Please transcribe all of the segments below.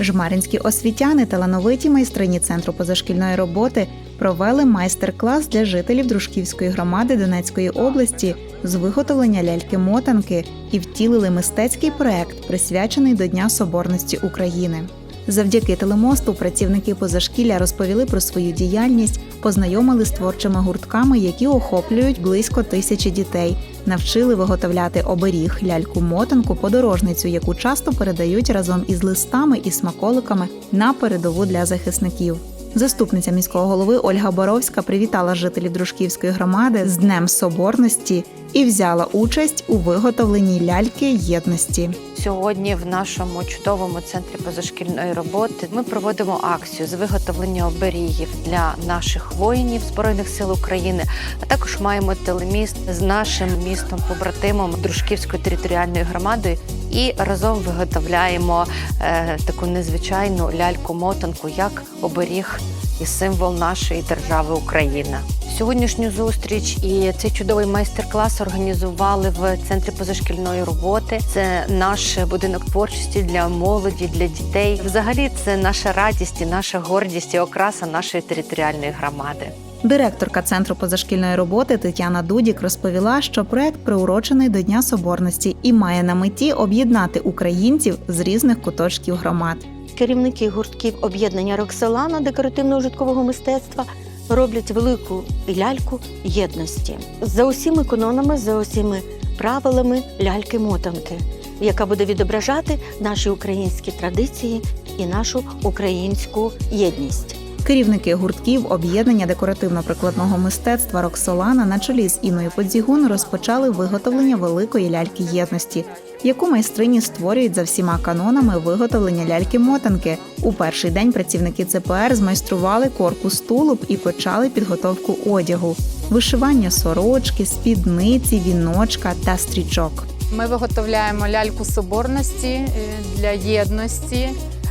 Жмаринські освітяни, талановиті майстрині центру позашкільної роботи, провели майстер-клас для жителів Дружківської громади Донецької області з виготовлення ляльки-мотанки і втілили мистецький проект, присвячений до Дня Соборності України. Завдяки телемосту працівники позашкілля розповіли про свою діяльність, познайомили з творчими гуртками, які охоплюють близько тисячі дітей, навчили виготовляти оберіг, ляльку-мотанку, подорожницю, яку часто передають разом із листами і смаколиками на передову для захисників. Заступниця міського голови Ольга Боровська привітала жителів Дружківської громади з Днем Соборності і взяла участь у виготовленні ляльки єдності. Сьогодні в нашому чудовому центрі позашкільної роботи ми проводимо акцію з виготовлення оберігів для наших воїнів Збройних сил України. А також маємо телеміст з нашим містом побратимом Дружківською територіальною громадою. І разом виготовляємо е, таку незвичайну ляльку-мотанку як оберіг і символ нашої держави Україна. Сьогоднішню зустріч і цей чудовий майстер-клас організували в центрі позашкільної роботи. Це наш будинок творчості для молоді, для дітей. Взагалі, це наша радість і наша гордість і окраса нашої територіальної громади. Директорка центру позашкільної роботи Тетяна Дудік розповіла, що проект приурочений до Дня Соборності і має на меті об'єднати українців з різних куточків громад. Керівники гуртків об'єднання Роксолана декоративно-ужиткового мистецтва роблять велику ляльку єдності за усіми канонами, за усіми правилами ляльки-мотанки, яка буде відображати наші українські традиції і нашу українську єдність. Керівники гуртків об'єднання декоративно-прикладного мистецтва Роксолана на чолі з Інною Подзігун розпочали виготовлення великої ляльки єдності, яку майстрині створюють за всіма канонами виготовлення ляльки-мотанки. У перший день працівники ЦПР змайстрували корпус тулуб і почали підготовку одягу, вишивання сорочки, спідниці, віночка та стрічок. Ми виготовляємо ляльку соборності е, для єдності.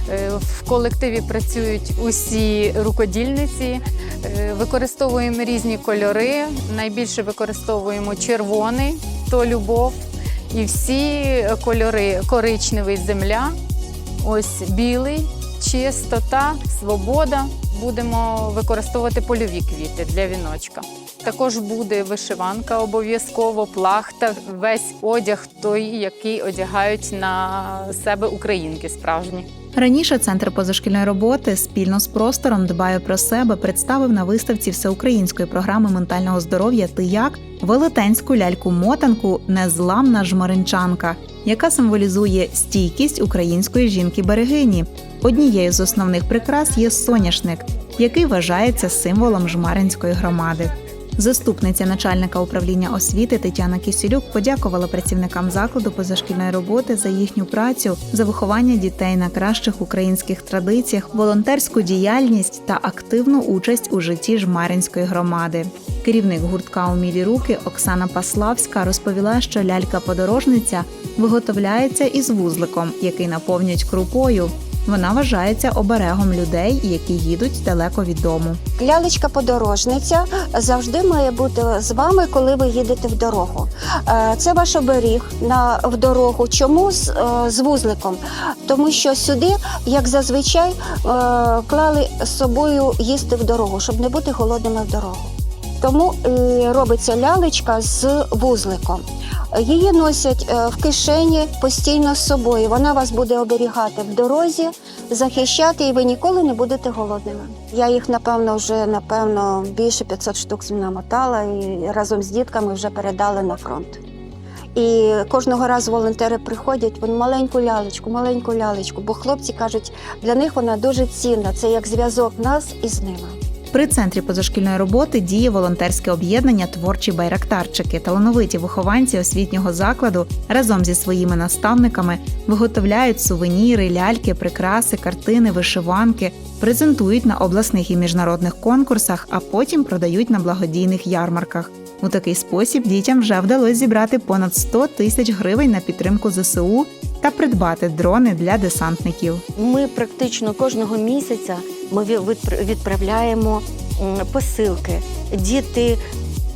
Е, В колективі працюють усі рукодільниці, Е, використовуємо різні кольори. Найбільше використовуємо червоний то любов. І всі кольори коричневий земля, ось білий, чистота, свобода. Будемо використовувати польові квіти для віночка. Також буде вишиванка обов'язково, плахта, весь одяг той, який одягають на себе українки справжні. Раніше центр позашкільної роботи спільно з простором дбає про себе представив на виставці всеукраїнської програми ментального здоров'я Ти як велетенську ляльку-мотанку Незламна жмаринчанка, яка символізує стійкість української жінки-берегині. Однією з основних прикрас є соняшник, який вважається символом жмаринської громади. Заступниця начальника управління освіти Тетяна Кісілюк подякувала працівникам закладу позашкільної роботи за їхню працю, за виховання дітей на кращих українських традиціях, волонтерську діяльність та активну участь у житті жмаринської громади. Керівник гуртка «Умілі руки Оксана Паславська розповіла, що лялька-подорожниця виготовляється із вузликом, який наповнюють крупою. Вона вважається оберегом людей, які їдуть далеко від дому. Лялечка подорожниця завжди має бути з вами, коли ви їдете в дорогу. Е, Це ваш оберіг на в дорогу. Чому з, е, з вузликом? Тому що сюди, як зазвичай, е, клали з собою їсти в дорогу, щоб не бути голодними в дорогу. Тому і робиться лялечка з вузликом. Її носять е, в кишені постійно з собою. Вона вас буде оберігати в дорозі, захищати, і ви ніколи не будете голодними. Я їх, напевно, вже напевно більше 500 штук намотала і разом з дітками вже передали на фронт. І кожного разу волонтери приходять, вони маленьку лялечку, маленьку лялечку, бо хлопці кажуть, для них вона дуже цінна. Це як зв'язок нас із ними. При центрі позашкільної роботи діє волонтерське об'єднання Творчі байрактарчики. Талановиті вихованці освітнього закладу разом зі своїми наставниками виготовляють сувеніри, ляльки, прикраси, картини, вишиванки, презентують на обласних і міжнародних конкурсах, а потім продають на благодійних ярмарках. У такий спосіб дітям вже вдалося зібрати понад 100 тисяч гривень на підтримку ЗСУ та придбати дрони для десантників. Ми практично кожного місяця ми ві- відпр- відправляємо посилки. Діти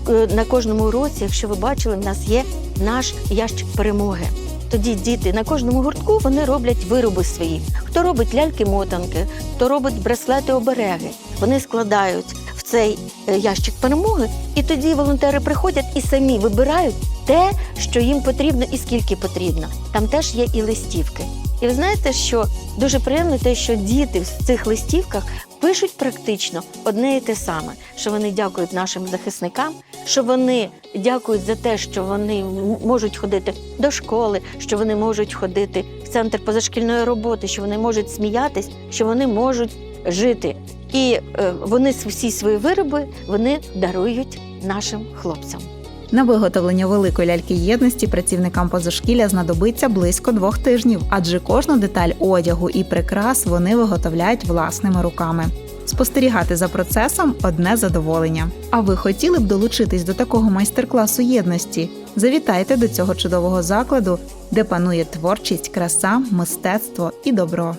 е, на кожному уроці, якщо ви бачили, в нас є наш ящик перемоги. Тоді діти на кожному гуртку вони роблять вироби свої. Хто робить ляльки-мотанки, хто робить браслети-обереги. Вони складають в цей е, ящик перемоги, і тоді волонтери приходять і самі вибирають те, що їм потрібно і скільки потрібно. Там теж є і листівки. І ви знаєте, що дуже приємно те, що діти в цих листівках пишуть практично одне і те саме, що вони дякують нашим захисникам, що вони дякують за те, що вони можуть ходити до школи, що вони можуть ходити в центр позашкільної роботи, що вони можуть сміятись, що вони можуть жити. І е, вони всі свої вироби вони дарують нашим хлопцям. На виготовлення великої ляльки єдності працівникам позашкілля знадобиться близько двох тижнів, адже кожну деталь одягу і прикрас вони виготовляють власними руками. Спостерігати за процесом одне задоволення. А ви хотіли б долучитись до такого майстер-класу єдності? Завітайте до цього чудового закладу, де панує творчість, краса, мистецтво і добро.